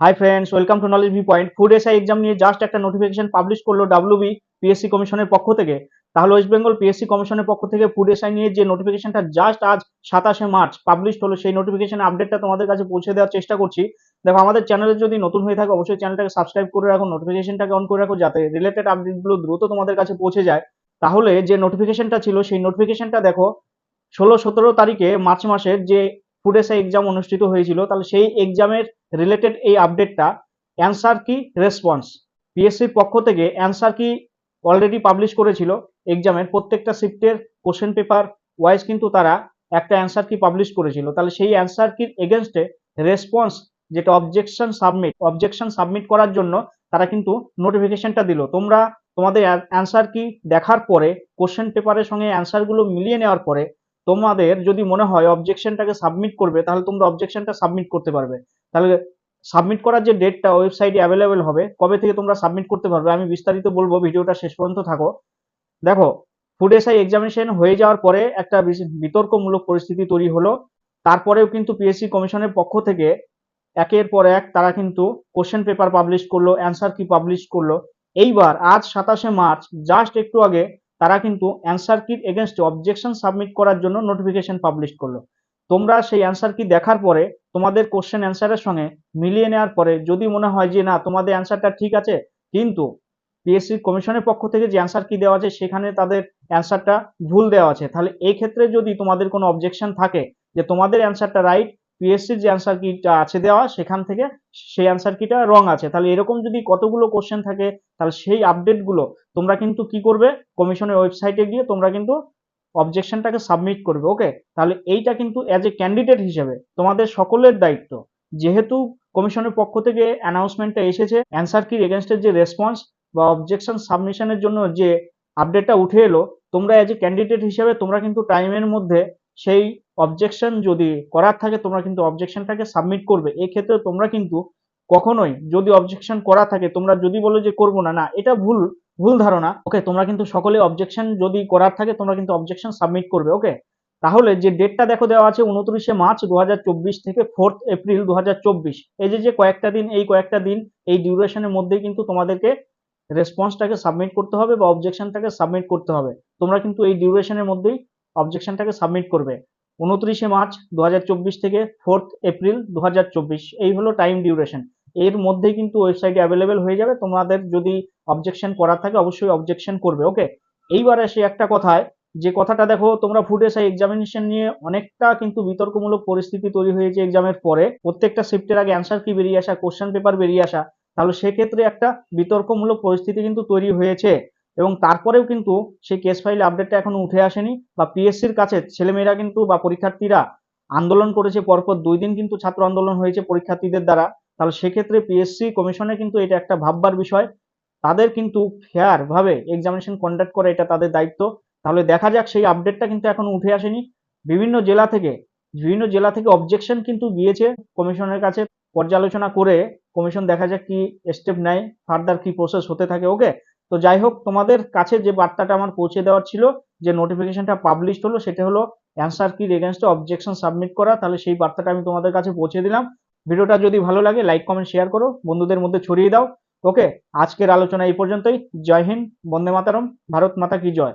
Hi friends welcome to knowledge V point food SI exam নিয়ে just একটা notification publish করল WB PSC কমিশনের পক্ষ থেকে। তাহলে ওয়েস্ট বেঙ্গল পিএসসি কমিশনের পক্ষ থেকে ফুড এসআই নিয়ে যে নোটিফিকেশনটা জাস্ট আজ সাতাশে মার্চ পাবলিশ হলো, সেই নোটিফিকেশন আপডেটটা তোমাদের কাছে পৌঁছে দেওয়ার চেষ্টা করছি। দেখো, আমাদের চ্যানেলে যদি নতুন হয়ে থাকে, অবশ্যই চ্যানেলটাকে সাবস্ক্রাইব করে রাখো নোটিফিকেশনটাকে অন করে রাখো, যাতে রিলেটেড আপডেটগুলো দ্রুত তোমাদের কাছে পৌঁছে যায়। তাহলে যে নোটিফিকেশনটা ছিল, সেই নোটিফিকেশনটা দেখো, ষোলো সতেরো তারিখে মার্চ মাসের যে ফুড এসআই এক্সাম অনুষ্ঠিত হয়েছিল, তাহলে সেই এক্সামের রিলেটেড এই আপডেটটা অ্যান্সার কি রেসপন্স পিএসসির পক্ষ থেকে অ্যান্সার কি অলরেডি পাবলিশ করেছিল এক্সামের প্রত্যেকটা শিফটের কোশ্চেন পেপার ওয়াইজ কিন্তু তারা একটা অ্যান্সার কি পাবলিশ করেছিল। তাহলে সেই অ্যান্সার কির এগেনস্টে রেসপন্স যেটা অবজেকশন সাবমিট অবজেকশন সাবমিট করার জন্য তারা কিন্তু নোটিফিকেশনটা দিল। তোমরা তোমাদের অ্যান্সার কি দেখার পরে কোশ্চেন পেপারের সঙ্গে অ্যান্সারগুলো মিলিয়ে নেওয়ার পরে, তোমাদের যদি মনে হয় অবজেকশনটাকে সাবমিট করবে, তাহলে তোমরা অবজেকশনটা সাবমিট করতে পারবে। তাহলে সাবমিট করার যে ডেটটা ওয়েবসাইটে অ্যাভেলেবেল হবে, কবে থেকে তোমরা সাবমিট করতে পারবে, আমি বিস্তারিত বলব, ভিডিওটা শেষ পর্যন্ত থাকো। দেখো ফুড এসআই এক্সামিনেশন হয়ে যাওয়ার পরে একটা বিতর্কমূলক পরিস্থিতি তৈরি হলো। তারপরেও কিন্তু পিএসসি কমিশনের পক্ষ থেকে একের পর এক তারা কিন্তু কোশ্চেন পেপার পাবলিশ করল অ্যান্সার কি পাবলিশ করল। এইবার আজ সাতাশে মার্চ জাস্ট একটু আগে তারা কিন্তু অ্যান্সার কির এগেনস্টে অবজেকশন সাবমিট করার জন্য নোটিফিকেশন পাবলিশ করল। তোমরা সেই অ্যান্সার কি দেখার পরে তোমাদের কোশ্চেন অ্যান্সারের সঙ্গে মিলিয়ে নেওয়ার পরে যদি মনে হয় যে না, তোমাদের অ্যান্সারটা ঠিক আছে, কিন্তু পিএসসি কমিশনের পক্ষ থেকে যে অ্যান্সার কি দেওয়া আছে, সেখানে তাদের অ্যান্সারটা ভুল দেওয়া আছে। তাহলে এই ক্ষেত্রে যদি তোমাদের কোনো অবজেকশন থাকে যে তোমাদের অ্যান্সারটা রাইট পিএসসির যে অ্যান্সার কিটা আছে দেওয়া, সেখান থেকে সেই অ্যান্সার কিটা রং আছে। তাহলে এরকম যদি কতগুলো কোশ্চেন থাকে, তাহলে সেই আপডেটগুলো তোমরা কিন্তু কি করবে? কমিশনের ওয়েবসাইটে গিয়ে তোমরা কিন্তু অবজেকশনটাকে সাবমিট করবে ওকে তাহলে এইটা কিন্তু অ্যাজ এ ক্যান্ডিডেট হিসেবে তোমাদের সকলের দায়িত্ব। যেহেতু কমিশনের পক্ষ থেকে অ্যানাউন্সমেন্টটা এসেছে অ্যান্সার কির এগেনস্টের যে রেসপন্স বা অবজেকশন সাবমিশনের জন্য যে আপডেটটা উঠে এলো, তোমরা অ্যাজ এ ক্যান্ডিডেট হিসেবে তোমরা কিন্তু টাইমের মধ্যে সেই অবজেকশন যদি করার থাকে, তোমরা কিন্তু অবজেকশনটাকে সাবমিট করবে। এই ক্ষেত্রে তোমরা কিন্তু কখনোই যদি অবজেকশন করা থাকে, তোমরা যদি বলো যে করব না না, এটা ভুল। ভুল ধারণা ওকে তোমরা কিন্তু সকলে অবজেকশন যদি করার থাকে, তোমরা কিন্তু অবজেকশন সাবমিট করবে ওকে তাহলে যে ডেটটা দেখো দেওয়া আছে উনত্রিশে মার্চ দু হাজার চব্বিশ থেকে ফোর্থ এপ্রিল দু হাজার চব্বিশ। এই যে যে কয়েকটা দিন, এই কয়েকটা দিন, এই ডিউরেশনের মধ্যেই কিন্তু তোমাদেরকে রেসপন্সটাকে সাবমিট করতে হবে বা অবজেকশনটাকে সাবমিট করতে হবে। তোমরা কিন্তু এই ডিউরেশনের মধ্যেই অবজেকশনটাকে সাবমিট করবে। উনত্রিশে মার্চ দু হাজার চব্বিশ থেকে ফোর্থ এপ্রিল দু হাজার চব্বিশ। এই হলো টাইম ডিউরেশন এর মধ্যেই কিন্তু ওয়েবসাইটে অ্যাভেলেবেল হয়ে যাবে। তোমাদের যদি অবজেকশন করার থাকে, অবশ্যই অবজেকশন করবে ওকে এইবার আসে একটা কথায়, যে কথাটা দেখো, তোমরা ফুড এসআই এক্সামিনেশন নিয়ে অনেকটা কিন্তু বিতর্কমূলক পরিস্থিতি তৈরি হয়েছে এক্সামের পরে। প্রত্যেকটা শিফটের আগে অ্যান্সার কি বেরিয়ে আসা কোশ্চেন পেপার বেরিয়ে আসা, তাহলে সেক্ষেত্রে একটা বিতর্কমূলক পরিস্থিতি কিন্তু তৈরি হয়েছে। এবং তারপরেও কিন্তু সেই কেস ফাইল আপডেটটা এখনও উঠে আসেনি, বা পিএসসির কাছে ছেলেমেয়েরা কিন্তু বা পরীক্ষার্থীরা আন্দোলন করেছে পরপর দুই দিন কিন্তু ছাত্র আন্দোলন হয়েছে পরীক্ষার্থীদের দ্বারা। তাহলে সেক্ষেত্রে পিএসসি কমিশনে কিন্তু এটা একটা ভাববার বিষয়। তাদের কিন্তু ফেয়ার ভাবে এক্সামিনেশন কন্ডাক্ট করা এটা তাদের দায়িত্ব। তাহলে দেখা যাক সেই আপডেটটা কিন্তু এখনও উঠে আসেনি। বিভিন্ন জেলা থেকে, বিভিন্ন জেলা থেকে অবজেকশন কিন্তু গিয়েছে কমিশনের কাছে। পর্যালোচনা করে কমিশন দেখা যাক কি স্টেপ নেয় ফার্দার কি প্রসেস হতে থাকে। ওকে তো যাই হোক, তোমাদের কাছে যে বার্তাটা আমার পৌঁছে দেওয়ার ছিল, যে নোটিফিকেশনটা পাবলিশ হলো, সেটা হলো অ্যান্সার কি এগেনস্টে অবজেকশন সাবমিট করা। তাহলে সেই বার্তাটা আমি তোমাদের কাছে পৌঁছে দিলাম। ভিডিওটা যদি ভালো লাগে লাইক কমেন্ট শেয়ার করো। বন্ধুদের মধ্যে ছড়িয়ে দাও। ওকে আজকের আলোচনা এই পর্যন্তই। জয় হিন্দ, বন্দে মাতারম। ভারত মাতা কি জয়?